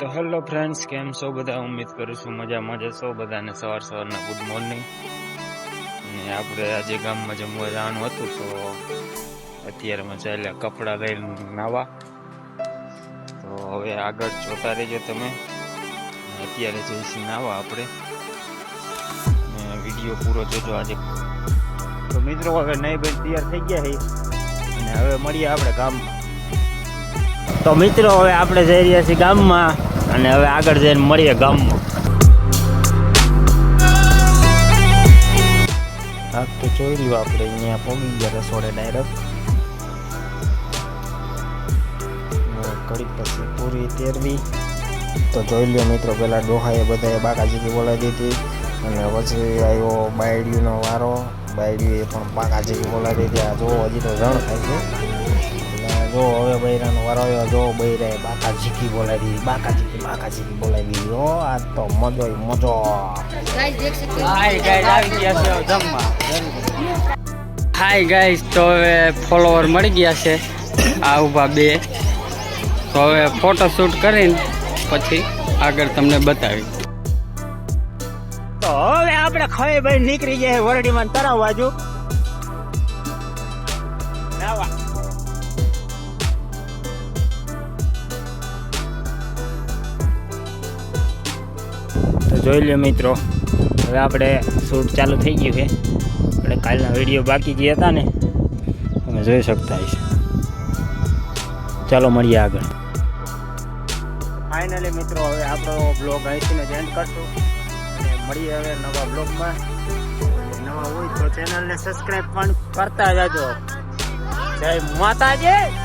તો hello friends કેમ છો? બધા ઉમ્મીદ કરું છું મજામાં જશો બધાને સવાર સવારના ગુડ મોર્નિંગ અને આપણે આજે ગામમાં જમવા જવાનું હતું તો અત્યારમાં ચાલ્યા કપડાં લઈને નાવા. તો હવે આગળ જોતા રહેજો તમે. અત્યારે જઈશું નાવા આપણે. વીડિયો પૂરો જોજો આજે. તો મિત્રો હવે નહીં બેન તૈયાર થઈ ગયા છે. અને હવે મળીએ આપણે ગામમાં. તો મિત્રો હવે આપણે જઈ રહ્યા છીએ ગામમાં. અને હવે આગળ જઈને મળીએ ગામમાં. હા તો જોઈ લ્યો આપણે, અહીંયા પહોંચી ગયા રસોડે ડાયરેક્ટ કડી પછી પૂરી તેરવી. તો જોઈ લ્યો મિત્રો, પેલા ડોહાએ બધાએ બાકાજીથી બોલાવી દીધી. અને પછી આવ્યો બાયડીનો વારો. બાયડીએ પણ બાકાજીથી બોલાવી દીધી. આ જોવો હજી તો રણ થાય છે. જો હવે બૈરાનો વારો આવ્યો જો બૈરે બાકા ઝીકી બોલાવી બાકા ઝીકી બાકા ઝીકી બોલાવી. દીધી જો આ તો મજો. મજો હાય ગાઈસ આવી ગયા છે જમવા. હાય ગાઈઝ તો હવે ફોલોવર મળી ગયા છે આ ઊભા બે. તો હવે ફોટોશૂટ કરીને પછી આગળ તમને બતાવી તો હવે આપણે ખોઈ ભાઈ નીકળી ગયા વરડીમાં તરાવવા જો. નાવા જોઈ લ્યો મિત્રો. હવે આપણે શૂટ ચાલુ થઈ ગયું છે. આપણે કાલના વીડિયો બાકી જે હતા ને, તમે જોઈ શકતા હશે. ચાલો મળીએ આગળ. ફાઇનલી મિત્રો, હવે આપણો બ્લોગ અહીંથી જ એન્ડ કરશું. અને મળીએ હવે નવા બ્લોગમાં નવા હોય તો ચેનલને સબસ્ક્રાઇબ પણ કરતા જાજો. જય માતાજી!